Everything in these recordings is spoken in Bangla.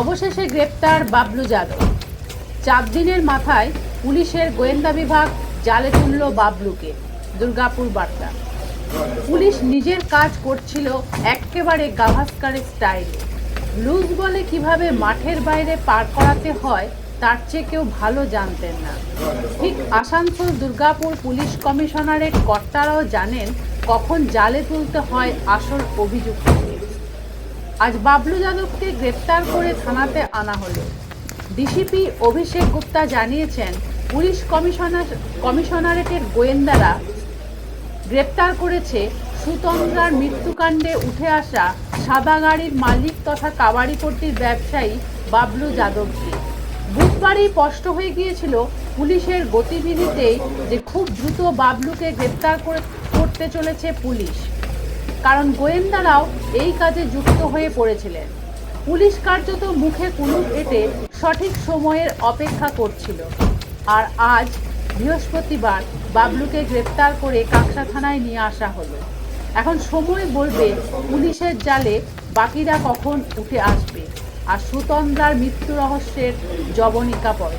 অবশেষে গ্রেপ্তার বাবলু যাদব। চার দিনের মাথায় পুলিশের গোয়েন্দা বিভাগ জালে তুলল বাবলুকে। দুর্গাপুর বার্তা। পুলিশ নিজের কাজ করছিল একেবারে গাভাস্কারের স্টাইলে। লুজ বলে কীভাবে মাঠের বাইরে পার করাতে হয়, তার চেয়ে কেউ ভালো জানতেন না। ঠিক আসানসোল দুর্গাপুর পুলিশ কমিশনারের কর্তারাও জানেন কখন জালে তুলতে হয় আসল অভিযুক্তকে। আজ বাবলু যাদবকে গ্রেপ্তার করে থানাতে আনা হলো। ডিসিপি অভিষেক গুপ্তা জানিয়েছেন, পুলিশ কমিশনার কমিশনারেটের গোয়েন্দারা গ্রেপ্তার করেছে সুতন্দ্রার মৃত্যুকাণ্ডে উঠে আসা সাদা গাড়ির মালিক তথা কাবাডিপট্টির ব্যবসায়ী বাবলু যাদবকে। বুধবারই স্পষ্ট হয়ে গিয়েছিল পুলিশের গতিবিধিতেই যে খুব দ্রুত বাবলুকে গ্রেপ্তার করে- করতে চলেছে পুলিশ। কারণ গোয়েন্দারাও এই কাজে যুক্ত হয়ে পড়েছিলেন। পুলিশ কার্যত মুখে কুলুপ এঁটে সঠিক সময়ের অপেক্ষা করছিল। আর আজ বৃহস্পতিবার বাবলুকে গ্রেপ্তার করে কাকসা থানায় নিয়ে আসা হলো। এখন সময় বলবে পুলিশের জালে বাকিরা কখন উঠে আসবে আর সুতন্দ্রার মৃত্যু রহস্যের জবনিকা পড়ে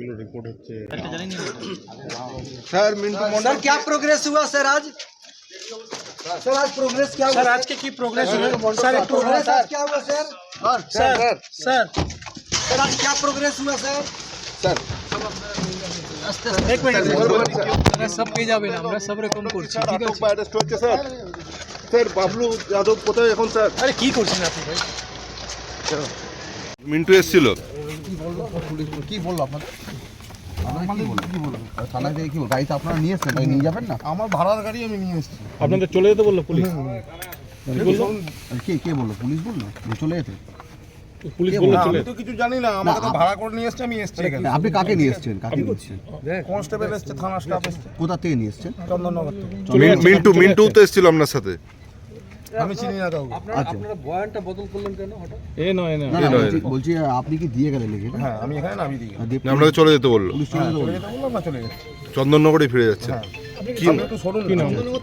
এগুলো রিপোর্ট হচ্ছে सर मिंटू सर क्या प्रोग्रेस हुआ सर आज सर आज प्रोग्रेस क्या हुआ স্যার আজকে কি প্রোগ্রেস হলো স্যার একটু प्रोग्रेस आज क्या हुआ सर স্যার স্যার सर आज क्या प्रोग्रेस हुआ सर এক মিনিট আপনারা সব পেয়ে যাবেন আমরা সব রকম করছি ঠিক আছে অ্যারেস্ট হচ্ছে স্যার স্যার বাবলু যাদব কোথায় এখন স্যার আরে কি করছেন আপনি ভাই মিন্টু এসেছিল কি বলল আপনাদের? থানায় থেকে কি বলল গাড়িতে আপনারা নিয়ে এসছেন? নিয়ে যাবেন না? আমার ভাড়ার গাড়ি আমি নিয়ে এসেছি। আপনাদের চলে যেতে বলল পুলিশ? কে কে বলল? পুলিশ বলল? চলে যেতে। পুলিশ বলল বলল? চলে আমি তো কিছু জানি না। আমাকে তো ভাড়া করে নিয়ে এসছে আমি এসছি এখানে। আপনি কাকে নিয়ে এসছেন? কাকে নিয়ে এসছেন? কনস্টেবল এসছে থানা স্টাফ এসছে। কোথা থেকে নিয়ে এসছেন? চন্দননগর থেকে। মিন্টু মিন্টু তো এসেছিল আপনার সাথে? আমি চিনি না কাউকে। আচ্ছা। এ নয় না না না বলছি বলছি আপনি কি দিয়ে গেলেন লিখে হ্যাঁ আমি এখানে নামিয়ে দিয়ে আপনাকে চলে যেতে বলল। পুলিশ চলে যেতে চলে বলল? যেতে বললাম না চলে যাচ্ছে। চন্দননগরে ফিরে যাচ্ছেন কি আপনি একটু সরুন।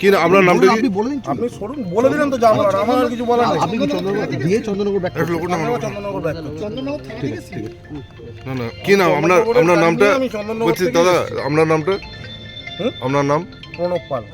কি নাম? আপনার নামটা বলুন, কি? আপনি বলে দিন আপনি সরুন বলে দিলেন তো আমার আর কিছু বলার আপনি কি চন্দ্রনগর দিয়ে চন্দ্রনগর ব্যাক একটা লোকের নাম আমিও চন্দননগর ব্যাক করছি ঠিক আছে ঠিক আছে। না না কি নাম? আপনার আপনার নামটা বলছি দাদা আপনার নামটা? আপনার নাম? প্রণব পাল।